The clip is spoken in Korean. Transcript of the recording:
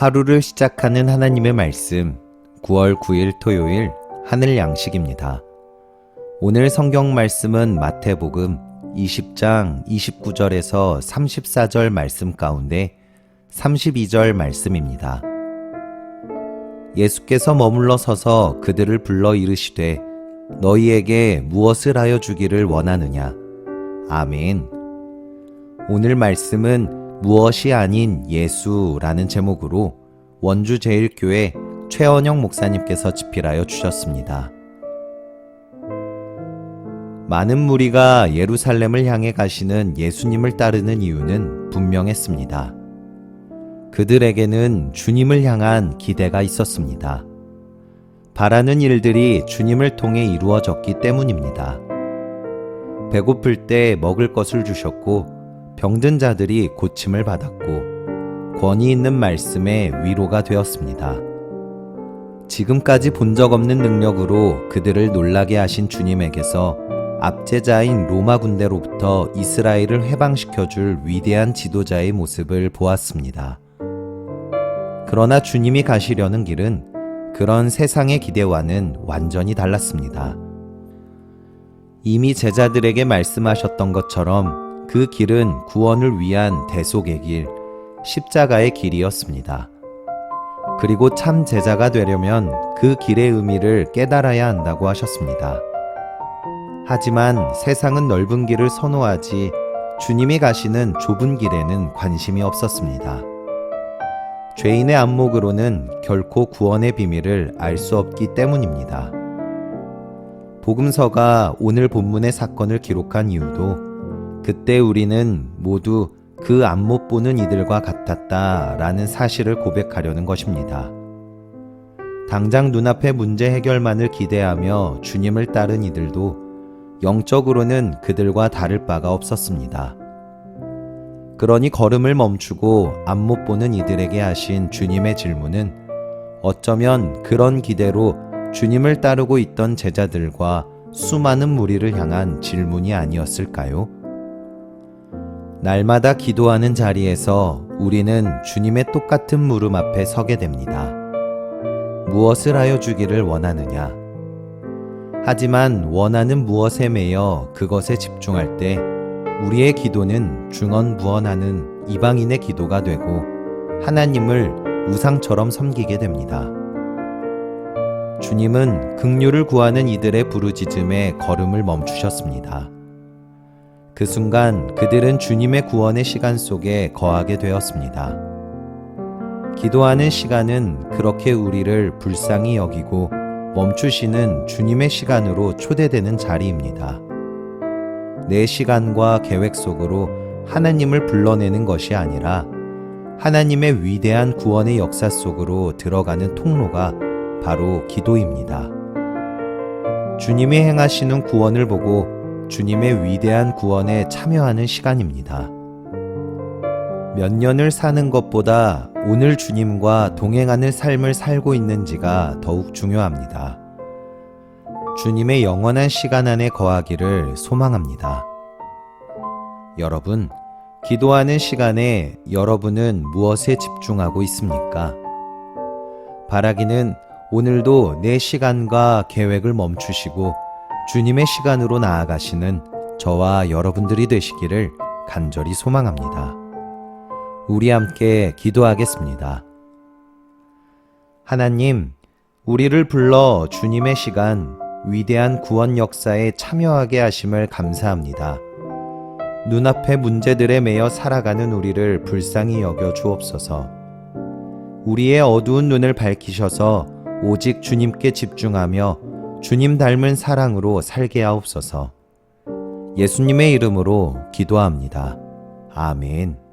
하루를 시작하는 하나님의 말씀 9월 9일 토요일 하늘 양식입니다. 오늘 성경 말씀은 마태복음 20장 29절에서 34절 말씀 가운데 32절 말씀입니다. 예수께서 머물러 서서 그들을 불러 이르시되 너희에게 무엇을 하여 주기를 원하느냐? 아멘. 오늘 말씀은 무엇이 아닌 예수라는 제목으로 원주 제일교회 최원영 목사님께서 집필하여 주셨습니다. 많은 무리가 예루살렘을 향해 가시는 예수님을 따르는 이유는 분명했습니다. 그들에게는 주님을 향한 기대가 있었습니다. 바라는 일들이 주님을 통해 이루어졌기 때문입니다. 배고플 때 먹을 것을 주셨고 병든 자들이 고침을 받았고 권위 있는 말씀에 위로가 되었습니다. 지금까지 본 적 없는 능력으로 그들을 놀라게 하신 주님에게서 압제자인 로마 군대로부터 이스라엘을 해방시켜 줄 위대한 지도자의 모습을 보았습니다. 그러나 주님이 가시려는 길은 그런 세상의 기대와는 완전히 달랐습니다. 이미 제자들에게 말씀하셨던 것처럼 그 길은 구원을 위한 대속의 길, 십자가의 길이었습니다. 그리고 참 제자가 되려면 그 길의 의미를 깨달아야 한다고 하셨습니다. 하지만 세상은 넓은 길을 선호하지 주님이 가시는 좁은 길에는 관심이 없었습니다. 죄인의 안목으로는 결코 구원의 비밀을 알 수 없기 때문입니다. 복음서가 오늘 본문의 사건을 기록한 이유도 그때 우리는 모두 그 안 못 보는 이들과 같았다 라는 사실을 고백하려는 것입니다. 당장 눈앞의 문제 해결만을 기대하며 주님을 따른 이들도 영적으로는 그들과 다를 바가 없었습니다. 그러니 걸음을 멈추고 안 못 보는 이들에게 하신 주님의 질문은 어쩌면 그런 기대로 주님을 따르고 있던 제자들과 수많은 무리를 향한 질문이 아니었을까요? 날마다 기도하는 자리에서 우리는 주님의 똑같은 물음 앞에 서게 됩니다. 무엇을 하여 주기를 원하느냐? 하지만 원하는 무엇에 매여 그것에 집중할 때 우리의 기도는 중언부언하는 이방인의 기도가 되고 하나님을 우상처럼 섬기게 됩니다. 주님은 극류를 구하는 이들의 부르짖음에 걸음을 멈추셨습니다. 그 순간 그들은 주님의 구원의 시간 속에 거하게 되었습니다. 기도하는 시간은 그렇게 우리를 불쌍히 여기고 멈추시는 주님의 시간으로 초대되는 자리입니다. 내 시간과 계획 속으로 하나님을 불러내는 것이 아니라 하나님의 위대한 구원의 역사 속으로 들어가는 통로가 바로 기도입니다. 주님이 행하시는 구원을 보고 주님의 위대한 구원에 참여하는 시간입니다. 몇 년을 사는 것보다 오늘 주님과 동행하는 삶을 살고 있는지가 더욱 중요합니다. 주님의 영원한 시간 안에 거하기를 소망합니다. 여러분, 기도하는 시간에 여러분은 무엇에 집중하고 있습니까? 바라기는 오늘도 내 시간과 계획을 멈추시고 주님의 시간으로 나아가시는 저와 여러분들이 되시기를 간절히 소망합니다. 우리 함께 기도하겠습니다. 하나님, 우리를 불러 주님의 시간, 위대한 구원 역사에 참여하게 하심을 감사합니다. 눈앞의 문제들에 매여 살아가는 우리를 불쌍히 여겨 주옵소서. 우리의 어두운 눈을 밝히셔서 오직 주님께 집중하며 주님 닮은 사랑으로 살게 하옵소서. 예수님의 이름으로 기도합니다. 아멘.